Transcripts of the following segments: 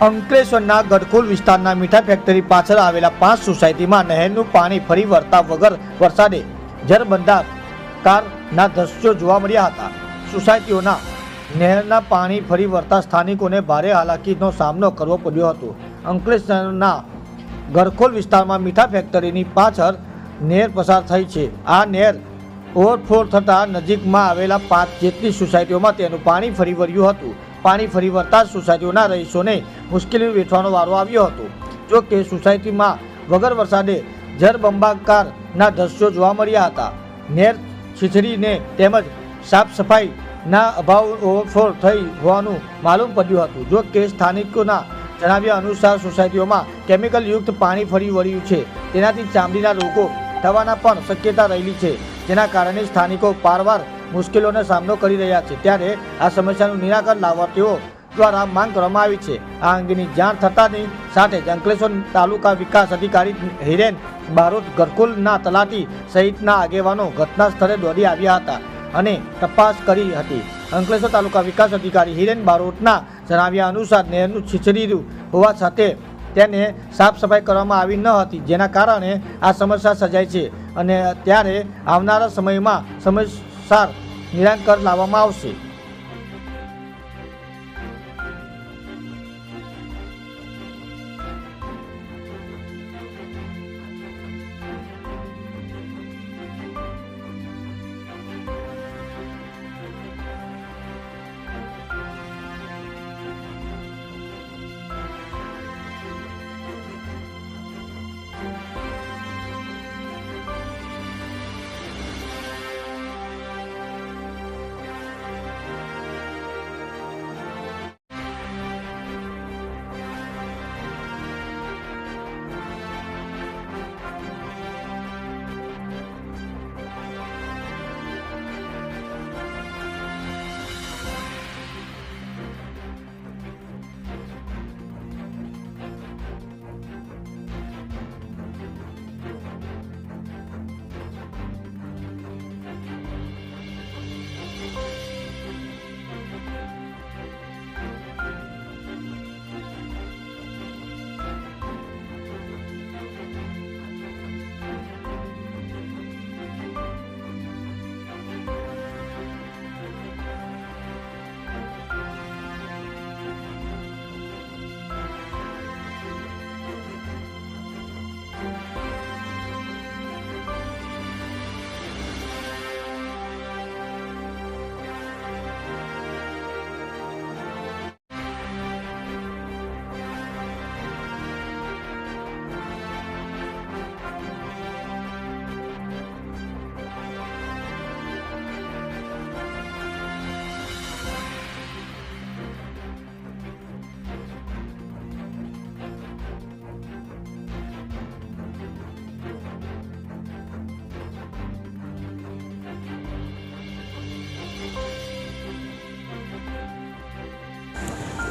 અંકલેશ્વરના ગઢખોલ વિસ્તારના મીઠા ફેક્ટરી પાછળ આવેલા પાંચ સોસાયટીમાં નહેરનું પાણી ફરી વળતા વગર વરસાદે જળબંધાકારના દ્રશ્યો જોવા મળ્યા હતા. સોસાયટીઓના નહેરના પાણી ફરી વળતા સ્થાનિકોને ભારે હાલાકીનો સામનો કરવો પડ્યો હતો. અંકલેશ્વરના ગરખોલ વિસ્તારમાં મીઠા ફેક્ટરીની પાછળ નહેર પસાર થઈ છે. આ નહેર ઓવરફ્લો થતાં નજીકમાં આવેલા પાંચ જેટલી સોસાયટીઓમાં તેનું પાણી ફરી વળ્યું હતું. પાણી ફરી વળતા સોસાયટીઓના રહીશોને મુશ્કેલી વેઠવાનો વારો આવ્યો હતો. જો કે સોસાયટીમાં વગર વરસાદે જળબંબાકારના દ્રશ્યો જોવા મળ્યા હતા. નેર છીછરીને તેમજ સાફ સફાઈના અભાવ ઓવરફ્લો થઈ હોવાનું માલુમ પડ્યું હતું. જો કે સ્થાનિકોના જણાવ્યા અનુસાર સોસાયટીઓમાં કેમિકલ યુક્ત પાણી ફરી વળ્યું છે. તેનાથી ચામડીના રોગો થવાના પણ શક્યતા રહેલી છે. જેના કારણે સ્થાનિકો પારવાર મુશ્કેલીઓનો સામનો કરી રહ્યા છે. ત્યારે આ સમસ્યાનું નિરાકરણ લાવવા તેઓ દ્વારા માંગ કરવામાં આવી છે. આ અંગેની જાણ થતાની સાથે જ અંકલેશ્વર તાલુકા વિકાસ અધિકારી હિરેન બારોટ ગરકુલના તલાટી સહિતના આગેવાનો ઘટના સ્થળે દોડી આવ્યા હતા અને તપાસ કરી હતી. અંકલેશ્વર તાલુકા વિકાસ અધિકારી હિરેન બારોટના જણાવ્યા અનુસાર નહેરનું છીછરી હોવા સાથે તેને સાફ સફાઈ કરવામાં આવી ન હતી, જેના કારણે આ સમસ્યા સર્જાય છે. અને ત્યારે આવનારા સમયમાં સમયસર નિરાકરણ લાવવામાં આવશે.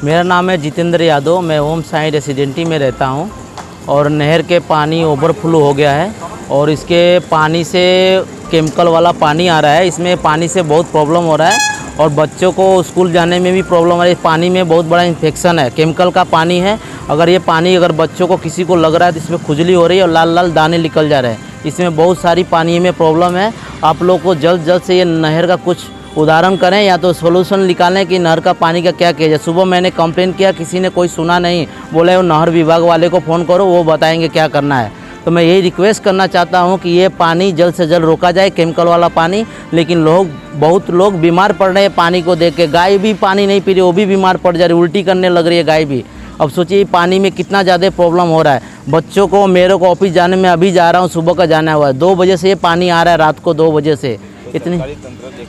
मेरा नाम है जितेंद्र यादव, मैं ओम साई रेसिडेंटी में रहता हूँ और नहर के पानी ओवरफ्लो हो गया है और इसके पानी से केमिकल वाला पानी आ रहा है। इसमें पानी से बहुत प्रॉब्लम हो रहा है और बच्चों को स्कूल जाने में भी प्रॉब्लम आ रही है। पानी में बहुत बड़ा इन्फेक्शन है। केमिकल का पानी है। अगर ये पानी अगर बच्चों को किसी को लग रहा है तो इसमें खुजली हो रही है और लाल लाल दाने निकल जा रहे हैं। इसमें बहुत सारी पानी में प्रॉब्लम है। आप लोग को जल्द जल्द से ये नहर का कुछ उदाहरण करें या तो सोल्यूशन निकालें कि नहर का पानी का क्या किया जाए सुबह मैंने कंप्लेन किया, किसी ने कोई सुना नहीं, बोले वो नहर विभाग वाले को फ़ोन करो, वो बताएँगे क्या करना है। तो मैं यही रिक्वेस्ट करना चाहता हूँ कि ये पानी जल्द से जल्द रोका जाए केमिकल वाला पानी, लेकिन लोग, बहुत लोग बीमार पड़ रहे हैं पानी को देख के। गाय भी पानी नहीं पी रही, वो भी बीमार पड़ जा रही, उल्टी करने लग रही है गाय भी। अब सोचिए, पानी में कितना ज़्यादा प्रॉब्लम हो रहा है। बच्चों को, मेरे को ऑफ़िस जाने में अभी जा रहा हूँ, सुबह का जाना हुआ है। दो बजे से ये पानी आ रहा है, रात को दो बजे से। इतनी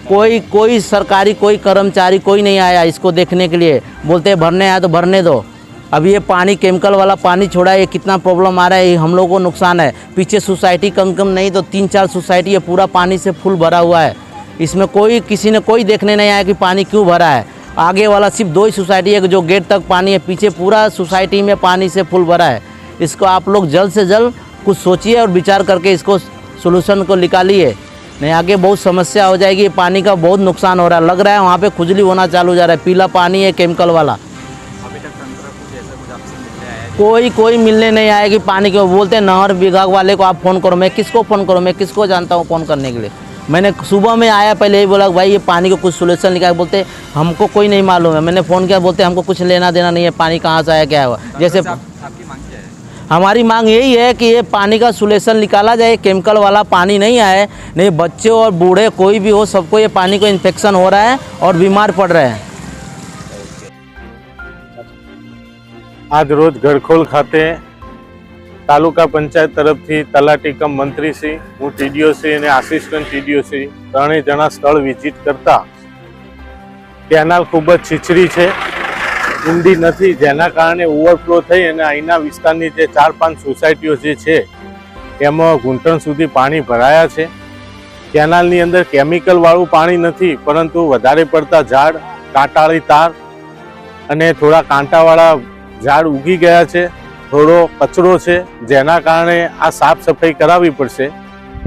कोई कोई सरकारी कोई कर्मचारी कोई नहीं आया इसको देखने के लिए। बोलते हैं भरने आया तो भरने दो। अभी ये पानी केमिकल वाला पानी छोड़ा है ये कितना प्रॉब्लम आ रहा है ये हम लोगों को नुकसान है। पीछे सोसाइटी कम कम नहीं तो तीन चार सोसाइटी ये पूरा पानी से फुल भरा हुआ है। इसमें कोई किसी ने कोई देखने नहीं आया कि पानी क्यों भरा है। आगे वाला सिर्फ़ दो ही सोसाइटी है जो गेट तक पानी है पीछे पूरा सोसाइटी में पानी से फुल भरा है। इसको आप लोग जल्द से जल्द कुछ सोचिए और विचार करके इसको सोल्यूशन को निकालिए। नहीं आगे बहुत समस्या हो जाएगी पानी का बहुत नुकसान हो रहा है। लग रहा है वहाँ पे खुजली होना चालू जा रहा है पीला पानी है केमिकल वाला। कोई कोई मिलने नहीं आएगी पानी के बोलते हैं नहर विभाग वाले को आप फ़ोन करो। मैं किसको फ़ोन करूँ? मैं किसको जानता हूँ फ़ोन करने के लिए? मैंने सुबह में आया पहले यही बोला भाई ये पानी का कुछ सोल्यूशन निकाल। बोलते हमको कोई नहीं मालूम है। मैंने फ़ोन किया बोलते हमको कुछ लेना देना नहीं है पानी कहाँ से आया क्या हुआ? जैसे हमारी मांग यही है कि ये पानी का सोल्यूशन निकाला जाए केमिकल वाला पानी नहीं आए नहीं बच्चे और बूढ़े कोई भी हो सबको ये पानी को इन्फेक्शन हो रहा है और बीमार पड़ रहे हैं આજ રોજ ગરખોલ ખાતે તાલુકા પંચાયત તરફથી તલાટી કમ મંત્રીશ્રી હું ટીડીઓશ્રી અને આસિસ્ટન્ટ ટીડીઓશ્રી ત્રણેય જણા સ્થળ વિઝિટ કરતા કેનાલ ખૂબ જ છીછરી છે ઊંડી નથી, જેના કારણે ઓવરફ્લો થઈ અને અહીંના વિસ્તારની જે ચાર પાંચ સોસાયટીઓ જે છે, એમાં ઘૂંટણ સુધી પાણી ભરાયા છે. કેનાલની અંદર કેમિકલવાળું પાણી નથી, પરંતુ વધારે પડતા ઝાડ, કાંટાળી તાર અને થોડા કાંટાવાળા ઝાડ ઉગી ગયા છે. થોડો કચરો છે, જેના કારણે આ સાફ સફાઈ કરાવવી પડશે.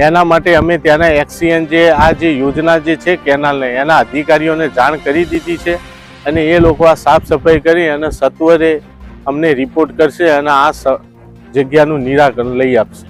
એના માટે અમે ત્યાંના એક્સિએન જે આ જે યોજના જે છે કેનાલને, એના અધિકારીઓને જાણ કરી દીધી છે. અને એ લોકો આ સાફ સફાઈ કરી અને સત્વરે અમને રિપોર્ટ કરશે અને આ જગ્યાનું નિરાકરણ લઈ આપશે.